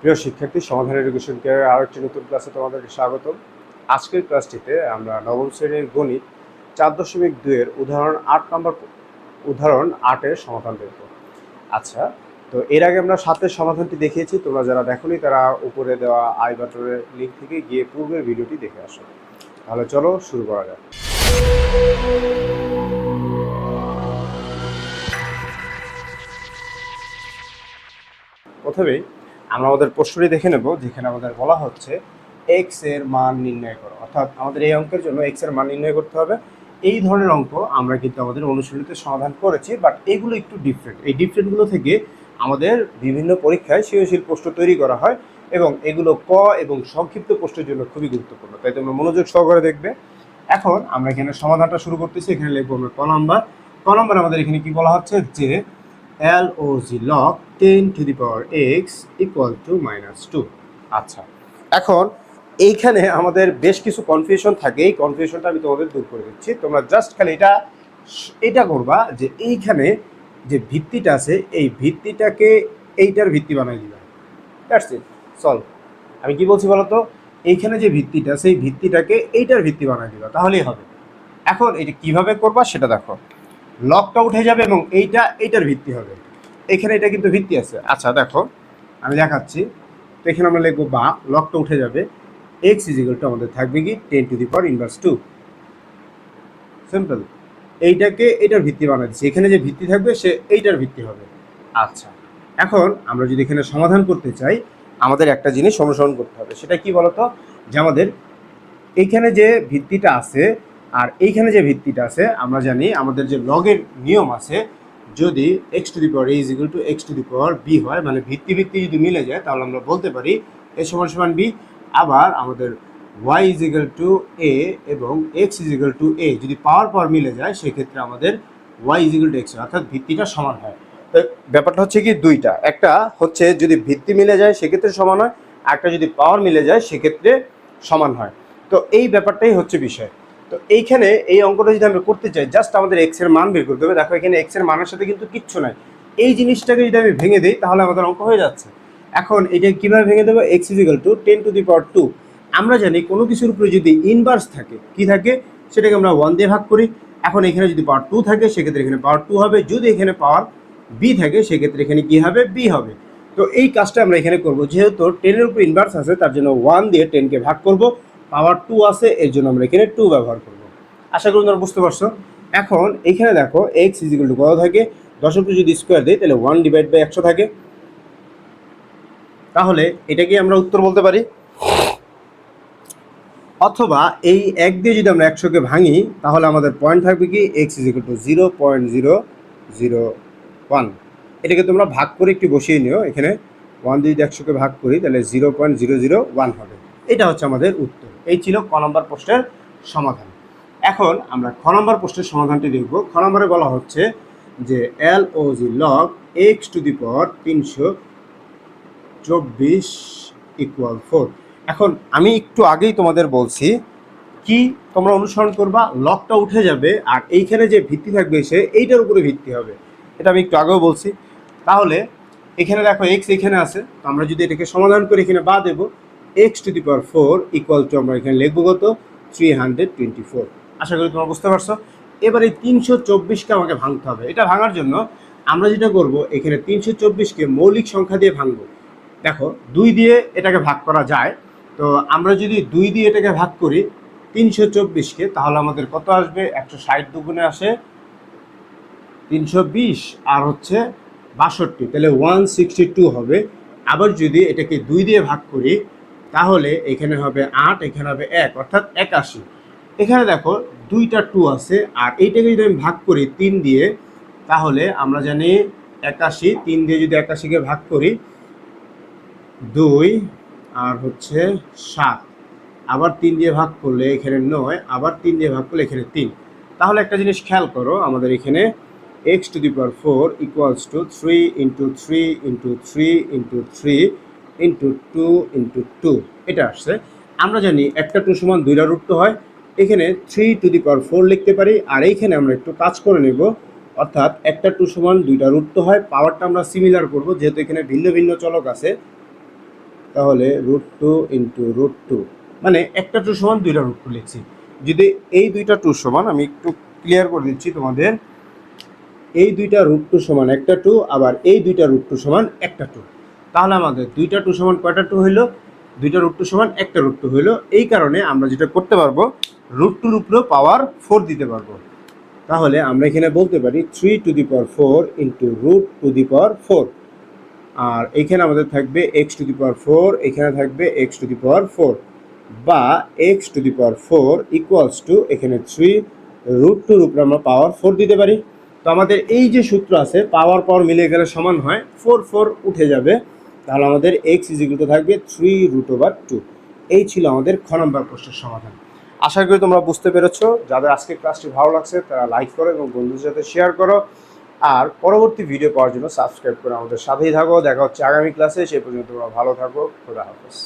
প্রিয় শিক্ষার্থী, সমাধান এডুকেশন কেয়ারের আরও একটি নতুন ক্লাসে তোমাদেরকে স্বাগতম। আজকের ক্লাসটিতে আমরা নবম শ্রেণির গণিত চার দশমিক দুইয়ের উদাহরণ আট নম্বর উদাহরণ আটের সমাধান দেখব আচ্ছা তো এর আগে আমরা সাতের সমাধানটি দেখিয়েছি, তোমরা যারা দেখোনি তারা উপরে দেওয়া আই বাটনের লিঙ্ক থেকে গিয়ে পূর্বের ভিডিওটি দেখে আসো। তাহলে চলো শুরু করা যাক। প্রথমেই আমরা আমাদের প্রশ্নটি দেখে নেব, যেখানে আমাদের বলা হচ্ছে এক্সের মান নির্ণয় করো। অর্থাৎ আমাদের এই অঙ্কের জন্য এক্সের মান নির্ণয় করতে হবে। এই ধরনের অঙ্ক আমরা কিন্তু আমাদের অনুশীলনীতে সমাধান করেছি বাট এগুলো একটু ডিফারেন্ট এই ডিফারেন্টগুলো থেকে আমাদের বিভিন্ন পরীক্ষায় সৃজনশীল প্রশ্ন তৈরি করা হয় এবং এগুলো ক এবং সংক্ষিপ্ত প্রশ্নের জন্য খুবই গুরুত্বপূর্ণ। তাই তোমরা মনোযোগ সহকারে দেখবে। এখন আমরা এখানে সমাধানটা শুরু করতেছি। এখানে লিখব আমরা ক নাম্বার। ক নাম্বার আমাদের এখানে কি বলা হচ্ছে? যে জি log ten to the power x equal to minus two আচ্ছা এখন এইখানে আমাদের বেশ কিছু কনফিউশন থাকে। এই কনফিউশনটা আমি তোমাদের দূর করে দিচ্ছি। তোমরা জাস্ট খালি এটা এটা করবা যে এইখানে যে ভিত্তিটা আছে, এই ভিত্তিটাকে এইটার ভিত্তি বানাই দিবা। দ্যাটস ইট সলভ আমি কি বলছি বলো তো এইখানে যে ভিত্তিটা, সেই ভিত্তিটাকে এইটার ভিত্তি বানাই দিবা। তাহলেই হবে। এখন এটা কীভাবে করবা সেটা দেখো। লকটা উঠে যাবে এবং এইটা, এইটার ভিত্তি হবে। এখানে এটা কিন্তু ভিত্তি আছে। আচ্ছা দেখো, আমি দেখাচ্ছি। তো এখানে আমরা লিখব বা, লকটা উঠে যাবে। এক্স ইজিক্যাল টু আমাদের থাকবে কি? Ten to the power inverse two simple এইটাকে এটার ভিত্তি বানাচ্ছি। এখানে যে ভিত্তি থাকবে, সে এইটার ভিত্তি হবে। আচ্ছা এখন আমরা যদি এখানে সমাধান করতে চাই, আমাদের একটা জিনিস অনুসরণ করতে হবে। সেটা কি বলতো? যে আমাদের এইখানে যে ভিত্তিটা আছে আর এইখানে যে ভিত্তিটা আছে, আমরা জানি আমাদের যে লগের নিয়ম আছে, যদি x to the power is equal to x to the power b হয় মানে ভিত্তি ভিত্তি যদি মিলে যায়, তাহলে আমরা বলতে পারি এ সমান সমান বি আবার আমাদের y is equal to a এবং x is equal to a যদি পাওয়ার পাওয়ার মিলে যায়, সেক্ষেত্রে আমাদের y is equal to x অর্থাৎ ভিত্তিটা সমান হয়। তো ব্যাপারটা হচ্ছে কি দুইটা। একটা হচ্ছে যদি ভিত্তি মিলে যায়, সেক্ষেত্রে সমান হয় একটা যদি পাওয়ার মিলে যায়, সেক্ষেত্রে সমান হয়। তো এই ব্যাপারটাই হচ্ছে বিষয়। তো এইখানে এই অঙ্কটা যদি আমরা করতে চাই জাস্ট আমাদের এক্সের মান বের করতে হবে। দেখো এখানে এক্সের মানের সাথে কিন্তু কিচ্ছু নাই। এই জিনিসটাকে যদি আমি ভেঙে দিই, তাহলে আমাদের অঙ্ক হয়ে যাচ্ছে। এখন এটা কীভাবে ভেঙে দেবো? X is equal to ten to the power two আমরা জানি কোনো কিছুর উপরে যদি ইনভার্স থাকে, কি থাকে? সেটাকে আমরা ওয়ান দিয়ে ভাগ করি। এখন এখানে যদি পাওয়ার টু থাকে, সেক্ষেত্রে এখানে পাওয়ার টু হবে। যদি এখানে পাওয়ার বি থাকে, সেক্ষেত্রে এখানে কি হবে? বি হবে। তো এই কাজটা আমরা এখানে করব। যেহেতু টেনের উপর ইনভার্স আছে, তার জন্য ওয়ান দিয়ে টেনকে ভাগ করব। পাওয়ার টু আছে, এর জন্য আমরা এখানে টু ব্যবহার করব। আশা করি তোমরা বুঝতে পারছ। এখন এখানে দেখো এক্স ইজিক্যাল টু কত থাকে? দশকে যদি স্কোয়ার দিই, তাহলে ওয়ান ডিভাইড বাই একশো থাকে। তাহলে এটাকে আমরা উত্তর বলতে পারি। অথবা এই এক দিয়ে যদি আমরা একশোকে ভাঙি, তাহলে আমাদের পয়েন্ট থাকবে কি? X is equal to zero point zero zero one এটাকে তোমরা ভাগ করে একটু বসিয়ে নিও। এখানে ওয়ান দিয়ে যদি একশোকে ভাগ করি, তাহলে zero point zero zero one হবে। এটা হচ্ছে আমাদের উত্তর। এই ছিল ক নম্বর প্রশ্নের সমাধান। এখন আমরা খ নম্বর প্রশ্নের সমাধানটি দেখব। খ নম্বরে বলা হচ্ছে যে L O G log x to the পর তিনশো চব্বিশ ইকুয়াল ফোর এখন আমি একটু আগেই তোমাদের বলছি, কি তোমরা অনুসরণ করবা? লকটা উঠে যাবে আর এইখানে যে ভিত্তি থাকবে সে, এইটার উপরে ভিত্তি হবে। এটা আমি একটু আগেও বলছি। তাহলে এখানে দেখো এক্স এখানে আছে। তো আমরা যদি এটাকে সমাধান করে এখানে বা দেবো x to the power four equal to আমরা এখানে লিখব কত? থ্রি হান্ড্রেড টোয়েন্টি ফোর আশা করি তোমরা বুঝতে পারছ। এবার এই তিনশো চব্বিশকে আমাকে ভাঙতে হবে। এটা ভাঙার জন্য আমরা যেটা করব, এখানে তিনশো চব্বিশকে মৌলিক সংখ্যা দিয়ে ভাঙবো। দেখো, দুই দিয়ে এটাকে ভাগ করা যায়। তো আমরা যদি দুই দিয়ে এটাকে ভাগ করি তিনশো চব্বিশকে, তাহলে আমাদের কত আসবে? একশো ষাট দুগুণে আসে তিনশো বিশ, আর হচ্ছে বাষট্টি। তাহলে ওয়ান সিক্সটি টু হবে। আবার যদি এটাকে দুই দিয়ে ভাগ করি তাহলে এখানে হবে আট, এখানে হবে এক, অর্থাৎ একাশি। এখানে দেখো দুইটা টু আছে, আর এইটাকে যদি আমি ভাগ করি তিন দিয়ে, তাহলে আমরা জানি একাশি, তিন দিয়ে যদি একাশিকে ভাগ করি, দুই আর হচ্ছে সাত। আবার তিন দিয়ে ভাগ করলে এখানে নয়, আবার তিন দিয়ে ভাগ করলে এখানে তিন। তাহলে একটা জিনিস খেয়াল করো, আমাদের এখানে x to the power four equals to three into three into three into three into two into two এটা আসছে। আমরা জানি একটা টু সমান দুইটা রুট টু হয়। এখানে three to the power four লিখতে পারি। আর এইখানে আমরা একটু কাজ করে নেব। অর্থাৎ একটা টু সমান দুইটা রুট টু হয়। পাওয়ারটা আমরা সিমিলার করব, যেহেতু এখানে ভিন্ন ভিন্ন চলক আছে। তাহলে root two into root two মানে একটা টু সমান দুইটা রুট টু লিখছি। যদি এই দুইটা টু সমান, আমি একটু ক্লিয়ার করে দিচ্ছি তোমাদের। এই দুইটা রুট টু সমান একটা টু আবার এই দুইটা রুট টু সমান একটা টু তাহলে আমাদের দুইটা টু সমান কয়টা টু হইল? দুইটা রুট টু সমান একটা রুট টু হইল। এই কারণে আমরা যেটা করতে পারব রুট টুর উপরেও পাওয়ার ফোর দিতে পারব। তাহলে আমরা এখানে বলতে পারি three to the power four into root two to power power four এখানে আমাদের থাকবে x to the power four এখানে থাকবে x to the power four বা x to the power four equals to এখানে থ্রি রুট টুর উপরে আমরা পাওয়ার ফোর দিতে পারি। তো আমাদের এই যে সূত্র আছে পাওয়ার পাওয়ার মিলে গেলে সমান হয় ফোর ফোর উঠে যাবে। তাহলে আমাদের এক্স ইজিগুলো থাকবে থ্রি রুট ওভার টু এই ছিল আমাদের খ নম্বর প্রশ্নের সমাধান। আশা করি তোমরা বুঝতে পেরেছ। যাদের আজকে ক্লাসটি ভালো লাগছে, তারা লাইক করো এবং বন্ধুদের সাথে শেয়ার করো। আর পরবর্তী ভিডিও পাওয়ার জন্য সাবস্ক্রাইব করে আমাদের সাথেই থাকো। দেখা হচ্ছে আগামী ক্লাসে সেই পর্যন্ত তোমরা ভালো থাকো। খোদা হাফেজ।